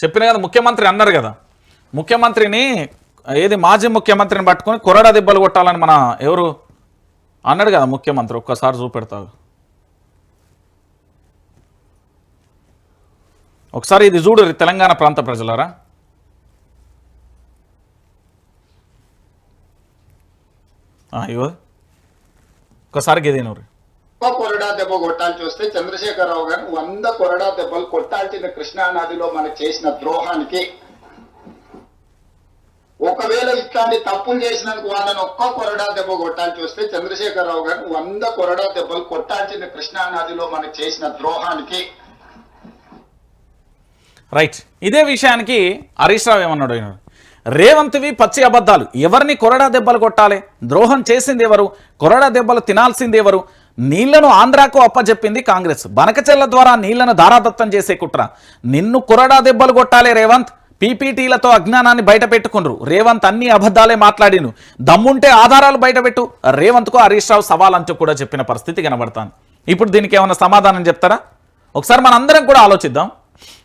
చెప్పిన కదా ముఖ్యమంత్రి అన్నారు కదా. ముఖ్యమంత్రిని ఏది మాజీ ముఖ్యమంత్రిని పట్టుకొని కొరడా దెబ్బలు కొట్టాలని మన ఎవరు? అన్నాడు కదా ముఖ్యమంత్రి ఒక్కసారి చూపెడతారు ఒకసారి ఇది చూడు తెలంగాణ ప్రాంత ప్రజలారా. అయ్యో ఒకసారి గేదేనూరు కొరడా దెబ్బ కొట్టాల్సి వస్తే చంద్రశేఖరరావు గారు వంద కొరడా దెబ్బలు కొట్టాల్సిన కృష్ణా నదిలో మనకు చేసిన ద్రోహానికి ఒకవేళ ఇట్లాంటి తప్పులు చేసినందుకు వాళ్ళని ఒక్క కొరడా దెబ్బ కొట్టాల్సి వస్తే చంద్రశేఖరరావు గారు వంద కొరడా దెబ్బలు కొట్టాల్సిన కృష్ణా నదిలో మనకు చేసిన ద్రోహానికి. రైట్. ఇదే విషయానికి హరీష్ రావు ఏమన్నాడు రేవంత్వి పచ్చి అబద్ధాలు. ఎవరిని కొరడా దెబ్బలు కొట్టాలి? ద్రోహం చేసింది ఎవరు? కొరడా దెబ్బలు తినాల్సింది ఎవరు? నీళ్ళను ఆంధ్రాకు అప్పజెప్పింది కాంగ్రెస్. బనకచెల్ల ద్వారా నీళ్ళను ధారాదత్తం చేసే కుట్ర. నిన్ను కొరడా దెబ్బలు కొట్టాలే రేవంత్. పీపీటీలతో అజ్ఞానాన్ని బయటపెట్టుకుండ్రు. రేవంత్ అన్ని అబద్ధాలే మాట్లాడిను దమ్ముంటే ఆధారాలు బయటపెట్టు. రేవంత్కు హరీష్ రావు సవాల్ అంటూ కూడా చెప్పిన పరిస్థితి కనబడతాను ఇప్పుడు దీనికి ఏమైనా సమాధానం చెప్తారా? ఒకసారి మనందరం కూడా ఆలోచిద్దాం.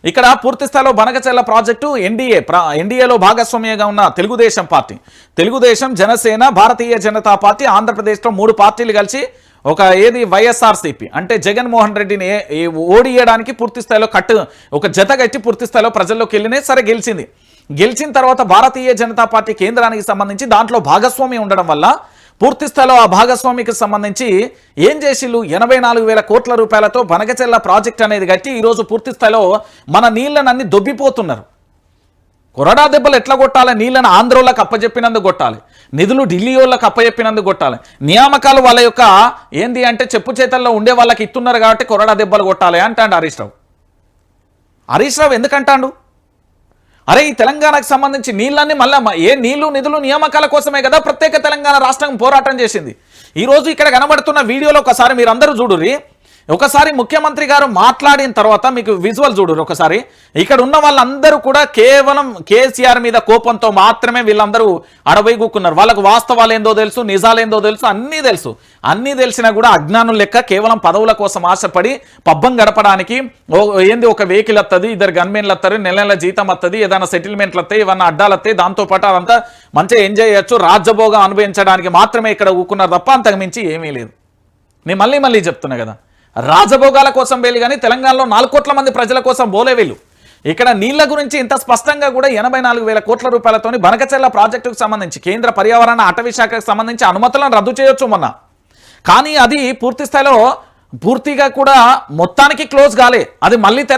ఇక్కడ పూర్తి స్థాయిలో బనకచెల్ల ప్రాజెక్టు ఎన్డీఏ ఎన్డీఏలో భాగస్వామ్యంగా ఉన్న తెలుగుదేశం పార్టీ. తెలుగుదేశం జనసేన భారతీయ జనతా పార్టీ ఆంధ్రప్రదేశ్లో మూడు పార్టీలు కలిసి ఒక ఏది? వైఎస్ఆర్సీపీ. అంటే జగన్మోహన్ రెడ్డిని ఓడియడానికి పూర్తి స్థాయిలో కట్టు ఒక జత కట్టి పూర్తి స్థాయిలో ప్రజల్లోకి వెళ్ళినే సరే గెలిచింది. గెలిచిన తర్వాత భారతీయ జనతా పార్టీ కేంద్రానికి సంబంధించి దాంట్లో భాగస్వామి ఉండడం వల్ల పూర్తి స్థాయిలో ఆ భాగస్వామికి సంబంధించి ఏం చేసిళ్ళు? ఎనభై నాలుగు వేల కోట్ల రూపాయలతో బనగచెల్ల ప్రాజెక్ట్ అనేది కట్టి ఈరోజు పూర్తి స్థాయిలో మన నీళ్ళనన్ని దొబ్బిపోతున్నారు. కొరడా దెబ్బలు ఎట్లా కొట్టాలి? నీళ్ళని ఆంధ్రోళ్ళకి అప్పచెప్పినందుకు కొట్టాలి. నిధులు ఢిల్లీ వాళ్ళకి అప్పచెప్పినందుకు కొట్టాలి. నియామకాలు వాళ్ళ యొక్క ఏంది అంటే చెప్పు చేతల్లో ఉండే వాళ్ళకి ఇస్తున్నారు కాబట్టి కొరడా దెబ్బలు కొట్టాలి అంటాడు హరీష్ రావు. హరీష్ రావు ఎందుకంటాడు? అరే ఈ తెలంగాణకు సంబంధించి నీళ్ళన్నీ మళ్ళీ ఏ నీళ్ళు నిధులు నియామకాల కోసమే కదా ప్రత్యేక తెలంగాణ రాష్ట్రం పోరాటం చేసింది. ఈరోజు ఇక్కడ కనబడుతున్న వీడియోలో ఒకసారి మీరు అందరూ చూడుర్రి. ఒకసారి ముఖ్యమంత్రి గారు మాట్లాడిన తర్వాత మీకు విజువల్ చూడరు ఒకసారి. ఇక్కడ ఉన్న వాళ్ళందరూ కూడా కేవలం కేసీఆర్ మీద కోపంతో మాత్రమే వీళ్ళందరూ అడవై కూకున్నారు వాళ్ళకు వాస్తవాలు ఏందో తెలుసు నిజాలేందో తెలుసు అన్నీ తెలుసు. అన్నీ తెలిసినా కూడా అజ్ఞానం లెక్క కేవలం పదవుల కోసం ఆశపడి పబ్బం గడపడానికి ఏంది ఒక వెహికల్ వస్తుంది ఇద్దరు గన్మెన్లు వస్తారు నెల నెల జీతం వస్తుంది ఏదైనా సెటిల్మెంట్లు వస్తాయి ఏమన్నా అడ్డాలు వస్తాయి దాంతో పాటు అదంతా మంచిగా ఎంజాయ్ చేయొచ్చు రాజ్యభోగం అనుభవించడానికి మాత్రమే ఇక్కడ ఊకున్నారు తప్ప అంతకు మించి ఏమీ లేదు. నేను మళ్ళీ మళ్ళీ చెప్తున్నా కదా. రాజభోగాల కోసం వేలు కానీ తెలంగాణలో నాలుగు కోట్ల మంది ప్రజల కోసం బోలే వీళ్ళు ఇక్కడ నీళ్ళ గురించి ఇంత స్పష్టంగా కూడా ఎనభై నాలుగు వేల కోట్ల రూపాయలతోని బనకచెల్ల ప్రాజెక్టుకు సంబంధించి కేంద్ర పర్యావరణ అటవీ శాఖకు సంబంధించి అనుమతులను రద్దు చేయొచ్చు మొన్న. కానీ అది పూర్తి స్థాయిలో పూర్తిగా కూడా మొత్తానికి క్లోజ్ కాలే. అది మళ్ళీ